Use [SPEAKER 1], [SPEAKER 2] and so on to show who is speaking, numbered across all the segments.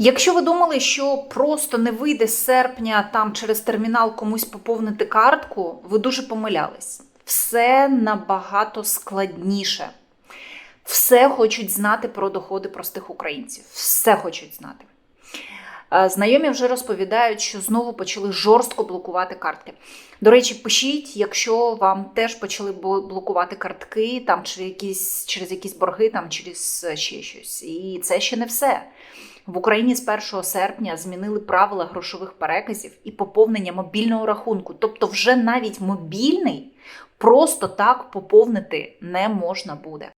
[SPEAKER 1] Якщо ви думали, що просто не вийде з серпня там через термінал комусь поповнити картку, ви дуже помилялись. Все набагато складніше. Все хочуть знати про доходи простих українців. Все хочуть знати. Знайомі вже розповідають, що знову почали жорстко блокувати картки. До речі, пишіть, якщо вам теж почали блокувати картки там, чи якісь, через якісь борги, там, через е, ще щось. І це ще не все. В Україні з 1 серпня змінили правила грошових переказів і поповнення мобільного рахунку. Тобто, вже навіть мобільний просто так поповнити не можна буде.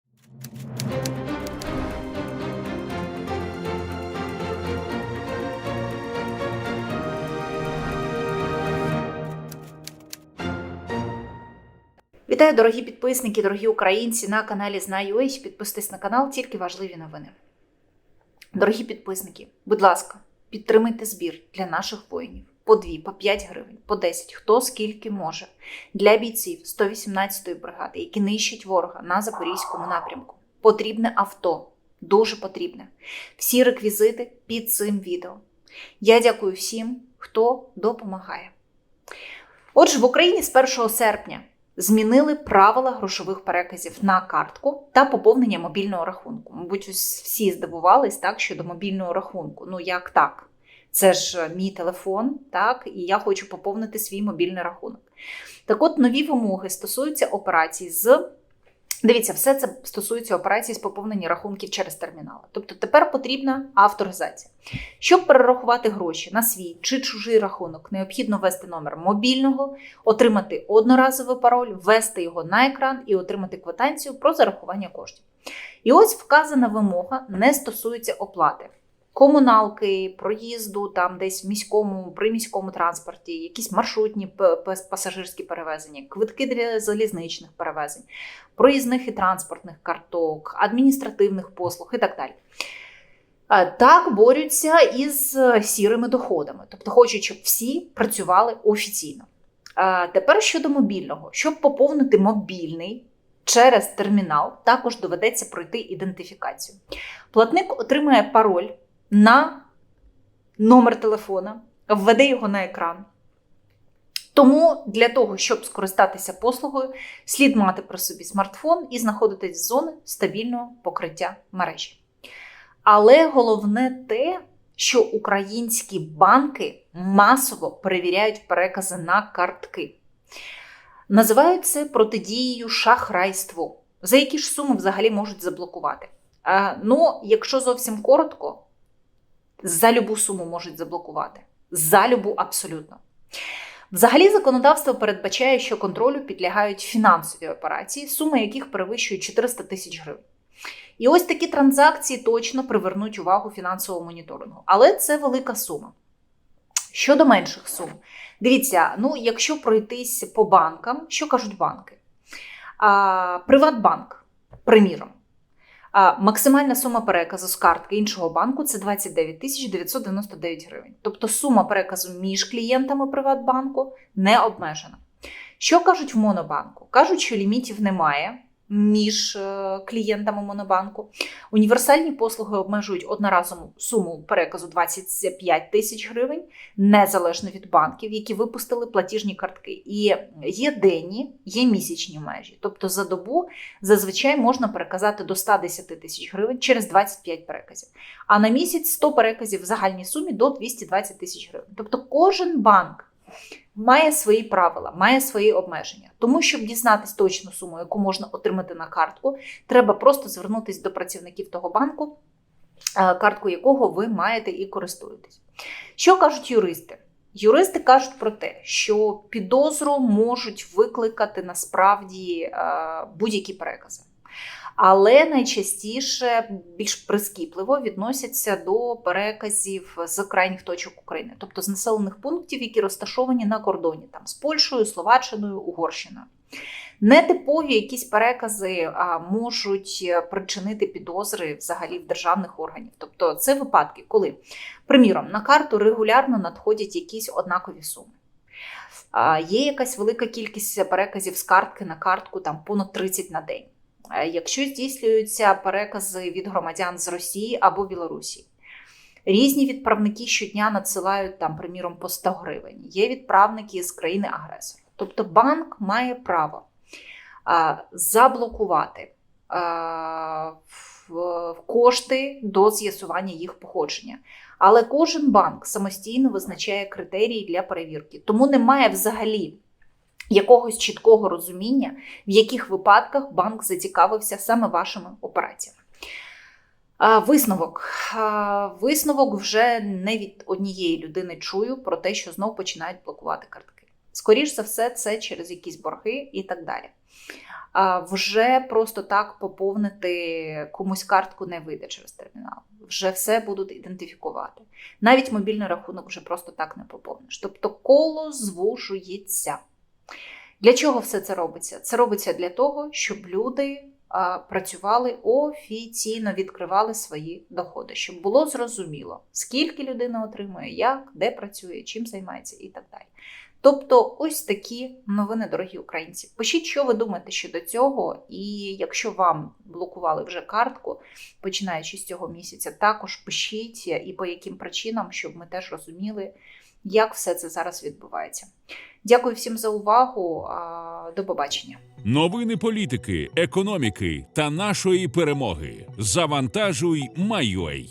[SPEAKER 1] Вітаю, дорогі підписники, дорогі українці на каналі Знаю.ua. Підписуйтесь на канал, тільки важливі новини. Дорогі підписники, будь ласка, підтримайте збір для наших воїнів по 2, по 5 гривень, по 10, хто скільки може, для бійців 118-ї бригади, які нищать ворога на Запорізькому напрямку. Потрібне авто, дуже потрібне. Всі реквізити під цим відео. Я дякую всім, хто допомагає. Отже, в Україні з 1 серпня змінили правила грошових переказів на картку та поповнення мобільного рахунку. Мабуть, всі здивувались так щодо мобільного рахунку. Ну як так? Це ж е, мій телефон, так, і я хочу поповнити свій мобільний рахунок. Так от нові вимоги стосуються операцій з. Дивіться, все це стосується операцій з поповнення рахунків через термінали. Тобто тепер потрібна авторизація. Щоб перерахувати гроші на свій чи чужий рахунок, необхідно ввести номер мобільного, отримати одноразовий пароль, ввести його на екран і отримати квитанцію про зарахування коштів. І ось вказана вимога не стосується оплати. Комуналки, проїзду там десь в міському, приміському транспорті, якісь маршрутні пасажирські перевезення, квитки для залізничних перевезень, проїзних і транспортних карток, адміністративних послуг і так далі. Е, Так борються із е, сірими доходами, тобто хочуть, щоб всі працювали офіційно. Е, Тепер щодо мобільного, щоб поповнити мобільний через термінал, також доведеться пройти ідентифікацію. Платник отримає пароль на номер телефона, введе його на екран. Тому для того, щоб скористатися послугою, слід мати при собі смартфон і знаходитись в зоні стабільного покриття мережі. Але головне те, що українські банки масово перевіряють перекази на картки. Називають це протидією шахрайству, за які ж суми взагалі можуть заблокувати. А, ну, якщо зовсім коротко, за любу суму можуть заблокувати. За любу абсолютно. Взагалі, законодавство передбачає, що контролю підлягають фінансові операції, сума яких перевищує 400 тисяч гривень. І ось такі транзакції точно привернуть увагу фінансового моніторингу. Але це велика сума. Щодо менших сум, дивіться, ну якщо пройтись по банкам, що кажуть банки? А, Приватбанк, приміром, максимальна сума переказу з картки іншого банку це 29 тисяч 999 гривень. Тобто сума переказу між клієнтами Приватбанку не обмежена. Що кажуть в Монобанку? Кажуть, що лімітів немає між е, клієнтами Монобанку. Універсальні послуги обмежують одноразову суму переказу 25 тисяч гривень, незалежно від банків, які випустили платіжні картки. І є денні, є місячні межі. Тобто за добу зазвичай можна переказати до 110 тисяч гривень через 25 переказів. А на місяць 100 переказів в загальній сумі до 220 тисяч гривень. Тобто кожен банк має свої правила, має свої обмеження. Тому, щоб дізнатись точну суму, яку можна отримати на картку, треба просто звернутися до працівників того банку, е, картку якого ви маєте і користуєтесь. Що кажуть юристи? Юристи кажуть про те, що підозру можуть викликати насправді е, будь-які перекази. Але найчастіше більш прискіпливо відносяться до переказів з крайніх точок України, тобто з населених пунктів, які розташовані на кордоні там з Польщею, Словаччиною, Угорщиною. Нетипові якісь перекази а, можуть е, причинити підозри взагалі в державних органів. Тобто це випадки, коли, приміром, на карту регулярно надходять якісь однакові суми. А, Є якась велика кількість переказів з картки на картку, там понад 30 на день. Е, Якщо здійснюються перекази від громадян з Росії або Білорусі, Різні відправники щодня надсилають там, приміром, по 100 гривень. Є відправники з країни-агресора. Тобто банк має право заблокувати кошти до з'ясування їх походження. Але кожен банк самостійно визначає критерії для перевірки. Тому немає взагалі якогось чіткого розуміння, в яких випадках банк зацікавився саме вашими операціями. Висновок. Висновок вже не від однієї людини чую про те, що знов починають блокувати картки. Скоріш за все, це через якісь борги і так далі. Вже просто так поповнити комусь картку не вийде через термінал. Вже все будуть ідентифікувати. Навіть мобільний рахунок вже просто так не поповниш. Тобто коло звужується. Для чого все це робиться? Це робиться для того, щоб люди працювали офіційно, відкривали свої доходи, щоб було зрозуміло, скільки людина отримує, як, де працює, чим займається і так далі. Тобто, ось такі новини, дорогі українці. Пишіть, що ви думаєте щодо цього, і якщо вам блокували вже картку, починаючи з цього місяця, також пишіть і по яким причинам, щоб ми теж розуміли, як все це зараз відбувається. Дякую всім за увагу. До побачення.
[SPEAKER 2] Новини політики, економіки та нашої перемоги. Завантажуй, Майой.